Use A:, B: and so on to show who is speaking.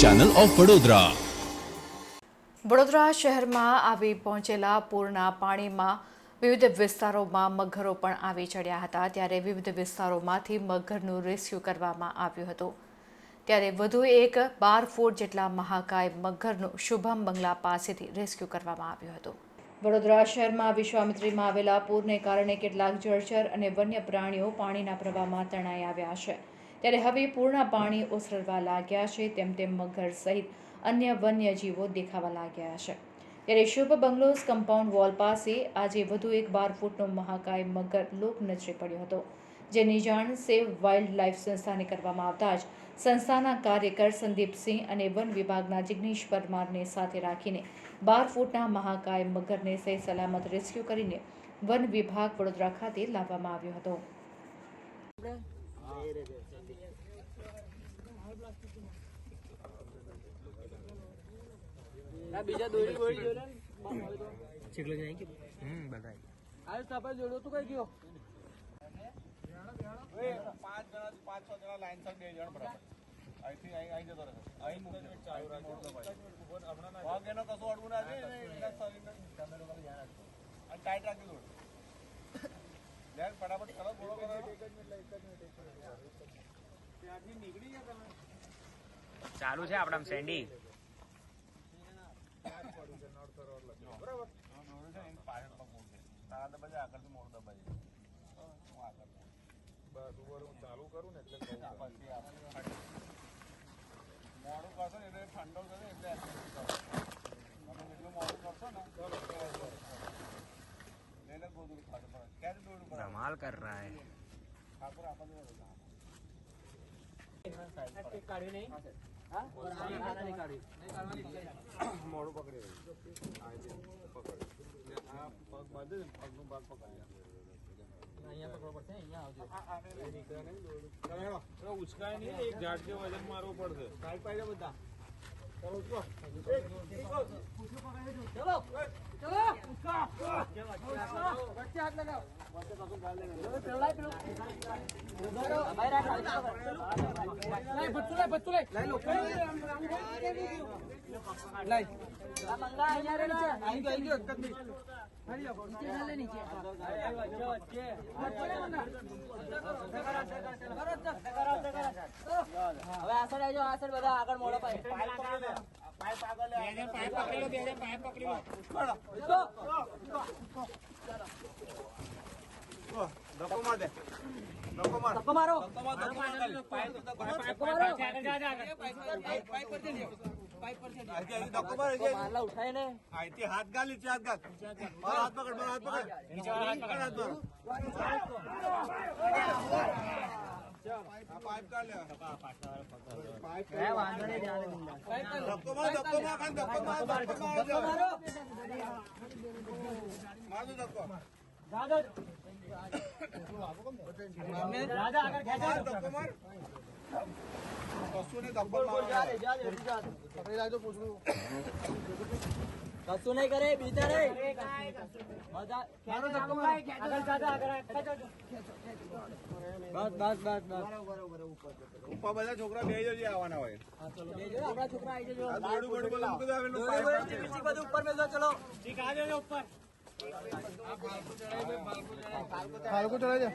A: Channel of Vadodara
B: Vadodara શહેરમાં આવી પહોંચેલા પૂરના પાણીમાં વિવિધ વિસ્તારોમાં મગરો પણ આવી ચડ્યા હતા. ત્યારે વિવિધ વિસ્તારોમાંથી મગરનું રેસ્ક્યુ કરવામાં આવ્યું હતું. ત્યારે વધુ એક બાર ફૂટ જેટલા મહાકાય મગરનું શુભમ બંગલા પાસેથી રેસ્ક્યુ કરવામાં આવ્યું હતું. વડોદરા શહેરમાં વિશ્વામિત્રીમાં આવેલા પૂરને કારણે કેટલાક જળચર અને વન્ય પ્રાણીઓ પાણીના પ્રવાહમાં તણાઈ આવ્યા છે. ત્યારે હવે પૂરના પાણી ઓસરવા લાગ્યા છે, તેમ તેમ મગર સહિત અન્ય વન્યજીવો દેખાવા લાગ્યા છે. ત્યારે શુભ બંગલોઝ કમ્પાઉન્ડ વોલ પાસે આજે વધુ એક બાર ફૂટનો મહાકાય મગર લોક નજરે પડ્યો હતો, જેની જાણ સેવ વાઇલ્ડ લાઇફ સંસ્થાને કરવામાં આવતા જ સંસ્થાના કાર્યકર સંદીપસિંહ અને વન વિભાગના જિગ્નેશ પરમારને સાથે રાખીને બાર ફૂટના મહાકાય મગરને સહી સલામત રેસ્ક્યુ કરીને વન વિભાગ વડોદરા ખાતે લાવવામાં આવ્યો હતો.
C: બીજા દોરી દોરી જોડે
D: ચીકલો જાય કે? હમ બધા
C: આ તાપા જોડો તું કઈ ગયો?
E: પાંચ જણા પાંચ છ જણા લાઈન બે જણ બરાબર અહીંથી અહીં અહીં જતો રહેશે અહીં કશું અડવું ના છે ટાઈટ રાખી દો ધ્યાન ફટાફટ કરો બોલો કરો
D: ચાલુ છે આપણા સેન્ડી
E: ચાલુ કરું ને એટલે મોડું કરશો ને એટલે ઠંડો થશે એટલે activity કરો. તમે જેટલું મોડું કરશો ને લઈને ગોદડું ખાધું પડે ક્યારે દોડું પડે
D: ધમાલ કર રહા હે
E: ઠાકોર આપણને બધું કામ.
C: કાઢવી નહીં હા ના, ના, નહીં કાઢવી
E: મોડું પકડી રહ્યું આ રીતે પકડ ને આ પગ બાંધે ને પગનું ભાગ પકડી
C: અહીંયા પકડવો પડશે અહીંયા આવજો
E: નીકળે નહીં દોડું ચાલો હેડો. પેલો ઉચકાય નહીં એક ઝાડ કે વજન મારવું પડશે
C: સાઈડ પાડજો બધા
E: ચાલો ઉચકો
C: ચલો હવે આ સાઈડ આવજો, આ બધા આગળ મોડો પાય. ઉઠાય ને
E: અહીંથી હાથ ગાલ નીચે હાથ ગાલ. હાથ પકડ હાથ પકડ. હાથ પકડ. હાથ મારો ધક્કો માર ધક્કો માર ખાલી ધક્કો માર ધક્કો માર
C: ધક્કો મારો
E: માર દો ધક્કો
C: રાજા આગળ ખેંચો
E: માર ધક્કો માર કશું ને ધક્કો માર
C: કશું નહીં કરે બીજા રે બધા ખેંચો ધક્કો મારો આગળ જાજા આગળ ખેંચો બસ બસ બસ બસ
E: ઉપર બધા છોકરા બે જજે આવવાના હોય
C: બે જો આપણા છોકરા આવી જજો
E: આ દોરડું બોરડું બધું મૂકી દો, હવે એનું
C: દોરી
E: પાઇપ
C: બોરી ચીપી બધું ઉપર મેલો ચલો ઉપર
E: ફાલકુ ચડાઈ દે